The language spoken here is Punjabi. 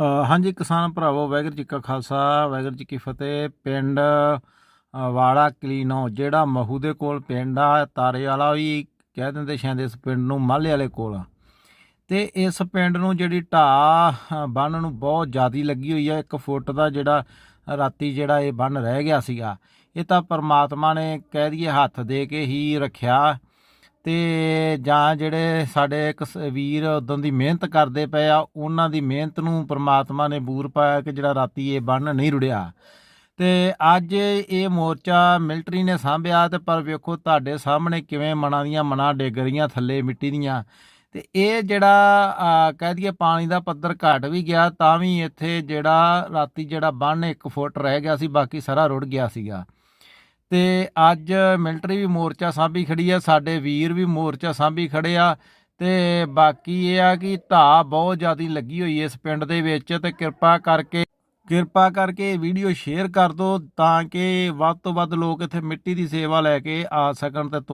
ਹਾਂਜੀ, ਕਿਸਾਨ ਭਰਾਵੋ, ਵਾਹਿਗੁਰੂ ਜੀ ਕਾ ਖਾਲਸਾ, ਵਾਹਿਗੁਰੂ ਜੀ ਕੀ ਫਤਿਹ। ਪਿੰਡ ਵਾਲਾ ਕਲੀਨੋ ਜਿਹੜਾ ਮਹੂ ਦੇ ਕੋਲ ਪਿੰਡ ਆ, ਤਾਰੇ ਵਾਲਾ ਵੀ ਕਹਿ ਦਿੰਦੇ ਸ਼ਾਇਦ ਇਸ ਪਿੰਡ ਨੂੰ ਮਾਲੇ ਵਾਲੇ ਕੋਲ ਆ। ਤੇ ਇਸ ਪਿੰਡ ਨੂੰ ਜਿਹੜੀ ਢਾਹ ਬੰਨ ਨੂੰ ਬਹੁਤ ਜ਼ਿਆਦੀ ਲੱਗੀ ਹੋਈ ਆ। ਇੱਕ ਫੁੱਟ ਦਾ ਜਿਹੜਾ ਰਾਤੀ ਜਿਹੜਾ ਇਹ ਬੰਨ ਰਹਿ ਗਿਆ ਸੀਗਾ। ਇਹ ਤਾਂ ਪਰਮਾਤਮਾ ਨੇ ਕਹਿ ਦਈਏ ਹੱਥ ਦੇ ਕੇ ਹੀ ਰੱਖਿਆ। ਤੇ ਜਾਂ ਜਿਹੜੇ ਸਾਡੇ ਇੱਕ ਵੀਰ ਉਦੋਂ ਦੀ ਮਿਹਨਤ ਕਰਦੇ ਪਏ ਆ, ਉਹਨਾਂ ਦੀ ਮਿਹਨਤ ਨੂੰ ਪ੍ਰਮਾਤਮਾ ਨੇ ਬੂਰ ਪਾਇਆ ਕਿ ਜਿਹੜਾ ਰਾਤੀ ਇਹ ਬੰਨ ਨਹੀਂ ਰੁੜਿਆ। ਤੇ ਅੱਜ ਇਹ ਮੋਰਚਾ ਮਿਲਟਰੀ ਨੇ ਸਾਂਭਿਆ ਤੇ ਪਰ ਵੇਖੋ ਤੁਹਾਡੇ ਸਾਹਮਣੇ ਕਿਵੇਂ ਮਨਾਂ ਦੀਆਂ ਮਨਾਂ ਡਿੱਗ ਰਹੀਆਂ ਥੱਲੇ ਮਿੱਟੀ ਦੀਆਂ। ਤੇ ਇਹ ਜਿਹੜਾ ਕਹਿ ਦਈਏ ਪਾਣੀ ਦਾ ਪੱਧਰ ਘਟ ਵੀ ਗਿਆ, ਤਾਂ ਵੀ ਇੱਥੇ ਜਿਹੜਾ ਰਾਤੀ ਜਿਹੜਾ ਬੰਨ 1 ਫੁੱਟ ਰਹਿ ਗਿਆ ਸੀ, ਬਾਕੀ ਸਾਰਾ ਰੁੜ ਗਿਆ ਸੀਗਾ। ਤੇ ਅੱਜ ਮਿਲਟਰੀ ਵੀ ਮੋਰਚਾ ਸਾਂਭੀ ਖੜੀ ਆ, ਸਾਡੇ ਵੀਰ ਵੀ ਮੋਰਚਾ ਸਾਂਭੀ ਖੜੇ ਆ ਤੇ ਬਾਕੀ ਇਹ ਆ ਕਿ ਧਾ ਬਹੁਤ ਜ਼ਿਆਦਾ ਲੱਗੀ ਹੋਈ ਇਸ ਪਿੰਡ ਦੇ ਵਿੱਚ ਤੇ ਕਿਰਪਾ ਕਰਕੇ ਕਿਰਪਾ ਕਰਕੇ ਇਹ ਵੀਡੀਓ ਸ਼ੇਅਰ ਕਰ ਦਿਓ ਤਾਂ ਕਿ ਵੱਧ ਤੋਂ ਵੱਧ ਲੋਕ ਇੱਥੇ ਮਿੱਟੀ ਦੀ ਸੇਵਾ ਲੈ ਕੇ ਆ ਸਕਣ ਤੇ